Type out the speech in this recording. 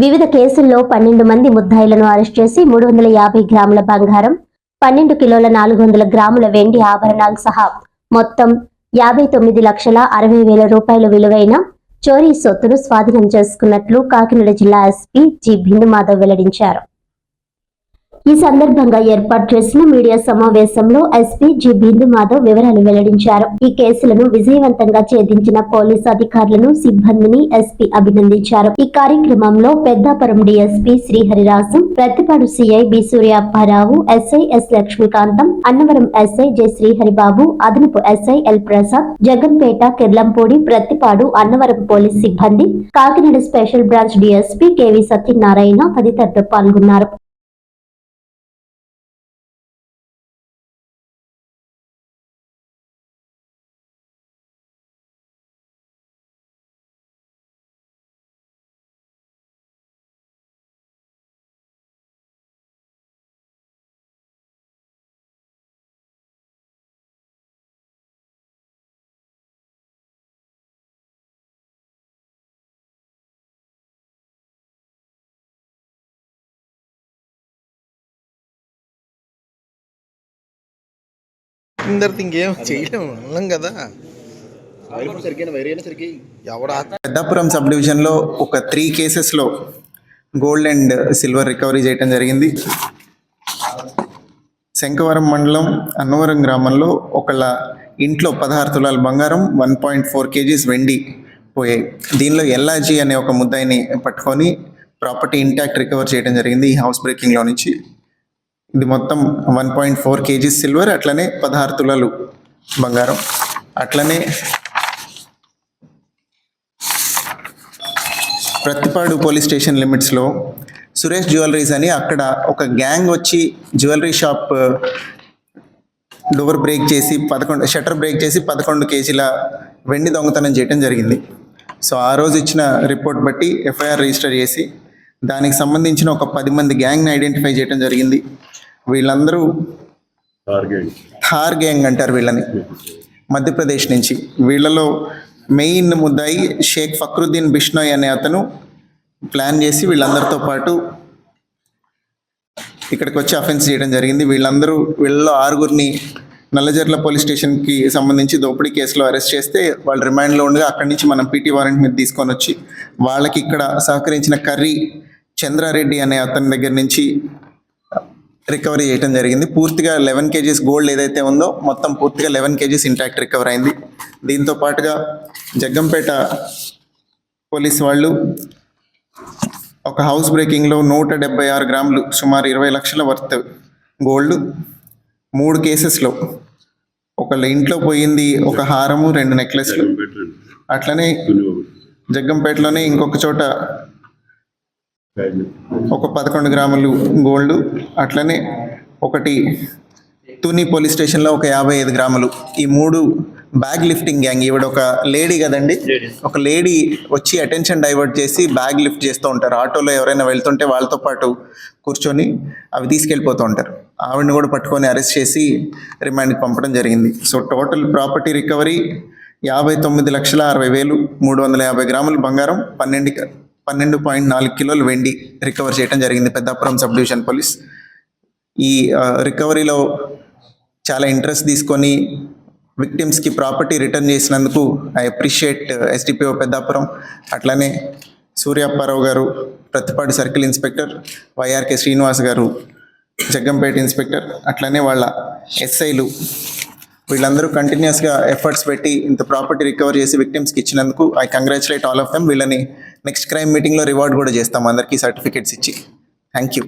వివిధ కేసుల్లో పన్నెండు మంది ముద్దాయిలను అరెస్ట్ చేసి మూడు వందల యాభై గ్రాముల బంగారం పన్నెండు కిలోల నాలుగు వందల గ్రాముల వెండి ఆభరణాలు సహా మొత్తం యాభై తొమ్మిది లక్షల అరవై వేల రూపాయల విలువైన చోరీ సొత్తును స్వాధీనం చేసుకున్నట్లు కాకినాడ జిల్లా ఎస్పీ జి. భిండు మాధవ్ వెల్లడించారు. ఈ సందర్భంగా ఏర్పాటు చేసిన మీడియా సమావేశంలో ఎస్పీ జి బిందు మాధవ్ వివరాలు వెల్లడించారు. ఈ కేసులను విజయవంతంగా ఛేదించిన పోలీసు అధికారులను సిబ్బందిని ఎస్పీ అభినందించారు. ఈ కార్యక్రమంలో Peddapuram DSP Sriharirasam Prathipadu CI B Suryapparao SI S Lakshmikantham Annavaram SI J Sriharibabu అదనపు SI L Prasad Jaganpeta Kirlampudi Prathipadu Annavaram police సిబ్బంది Kakinada special branch DSP KV Satyanarayana తదితరులు పాల్గొన్నారు. అందరితో ఇంకేం చేయలేము అన్నాం కదా. పెద్దాపురం సబ్ డివిజన్లో ఒక త్రీ కేసెస్లో గోల్డ్ అండ్ సిల్వర్ రికవరీ చేయడం జరిగింది. శంఖవరం మండలం అన్నవరం గ్రామంలో ఒకళ్ళ ఇంట్లో పదహారు తులాల బంగారం వన్ పాయింట్ ఫోర్ కేజీస్ వెండి పోయాయి. దీనిలో ఎల్ఆర్జీ అనే ఒక ముద్దాయిని పట్టుకొని ప్రాపర్టీ ఇంటాక్ట్ రికవర్ చేయడం జరిగింది ఈ హౌస్ బ్రేకింగ్లో నుంచి. ఇది మొత్తం one point four KGs silver అట్లనే పదహారు తులాలు బంగారం. అట్లనే ప్రతిపాడు పోలీస్ స్టేషన్ లిమిట్స్లో సురేష్ జ్యువెలరీస్ అని అక్కడ ఒక గ్యాంగ్ వచ్చి జ్యువెలరీ షాప్ డోర్ బ్రేక్ చేసి పదకొండు షట్టర్ బ్రేక్ చేసి పదకొండు కేజీల వెండి దొంగతనం చేయడం జరిగింది. సో ఆ రోజు ఇచ్చిన రిపోర్ట్ బట్టి ఎఫ్ఐఆర్ రిజిస్టర్ చేసి దానికి సంబంధించిన ఒక పది మంది గ్యాంగ్ని ఐడెంటిఫై చేయడం జరిగింది. వీళ్ళందరూ థార్ గ్యాంగ్ అంటారు వీళ్ళని. మధ్యప్రదేశ్ నుంచి. వీళ్ళలో మెయిన్ ముద్దాయి షేక్ ఫక్రుద్దీన్ బిష్నోయ్ అనే అతను ప్లాన్ చేసి వీళ్ళందరితో పాటు ఇక్కడికి వచ్చి అఫెన్స్ చేయడం జరిగింది. వీళ్ళందరూ వీళ్ళలో ఆరుగురిని నల్లజర్ల పోలీస్ స్టేషన్కి సంబంధించి దోపిడీ కేసులో అరెస్ట్ చేస్తే వాళ్ళు రిమాండ్లో ఉండగా అక్కడి నుంచి మనం పీటీ వారెంట్ మీద తీసుకొని వచ్చి వాళ్ళకి ఇక్కడ సహకరించిన కర్రీ చంద్రారెడ్డి అనే అతని దగ్గర నుంచి రికవరీ చేయడం జరిగింది. పూర్తిగా లెవెన్ కేజీస్ గోల్డ్ ఏదైతే ఉందో మొత్తం పూర్తిగా లెవెన్ కేజీస్ ఇంటాక్ట్ రికవర్ అయింది. దీంతో పాటుగా జగ్గంపేట పోలీస్ వాళ్ళు ఒక హౌస్ బ్రేకింగ్లో నూట డెబ్బై ఆరు గ్రాములు సుమారు ఇరవై లక్షల వర్త్ గోల్డ్ మూడు కేసెస్లో ఒకళ్ళ ఇంట్లో పోయింది ఒక హారము రెండు నెక్లెస్లు అట్లనే జగ్గంపేటలోనే ఇంకొక చోట ఒక పదకొండు గ్రాములు గోల్డ్ అట్లనే ఒకటి తుని పోలీస్ స్టేషన్లో ఒక యాభై ఐదు గ్రాములు. ఈ మూడు బ్యాగ్ లిఫ్టింగ్ గ్యాంగ్. ఈవిడ ఒక లేడీ కదండి? ఒక లేడీ వచ్చి అటెన్షన్ డైవర్ట్ చేసి బ్యాగ్ లిఫ్ట్ చేస్తూ ఉంటారు. ఆటోలో ఎవరైనా వెళ్తుంటే వాళ్ళతో పాటు కూర్చొని అవి తీసుకెళ్ళిపోతూ ఉంటారు. ఆవిడని కూడా పట్టుకొని అరెస్ట్ చేసి రిమాండ్కి పంపడం జరిగింది. సో టోటల్ ప్రాపర్టీ రికవరీ యాభై తొమ్మిది లక్షల అరవై వేలు మూడు వందల యాభై గ్రాములు బంగారం పన్నెండు పన్నెండు పాయింట్ నాలుగు కిలోలు వెండి రికవర్ చేయడం జరిగింది. Peddapuram sub division police. ఈ రికవరీలో చాలా ఇంట్రెస్ట్ తీసుకొని విక్టిమ్స్కి ప్రాపర్టీ రిటర్న్ చేసినందుకు ఐ అప్రిషియేట్ ఎస్డిపిఓ పెద్దాపురం. అట్లానే Suryapparao garu Prathipadu circle inspector YRK Srinivas garu Jaggampeta inspector అట్లనే వాళ్ళ ఎస్ఐలు వీళ్ళందరూ కంటిన్యూస్గా ఎఫర్ట్స్ పెట్టి ఇంత ప్రాపర్టీ రికవర్ చేసి విక్టిమ్స్కి ఇచ్చినందుకు I congratulate all of them వీళ్ళని నెక్స్ట్ క్రైమ్ మీటింగ్లో రివార్డ్ కూడా చేస్తాం. అందరికీ సర్టిఫికేట్స్ ఇచ్చి. Thank you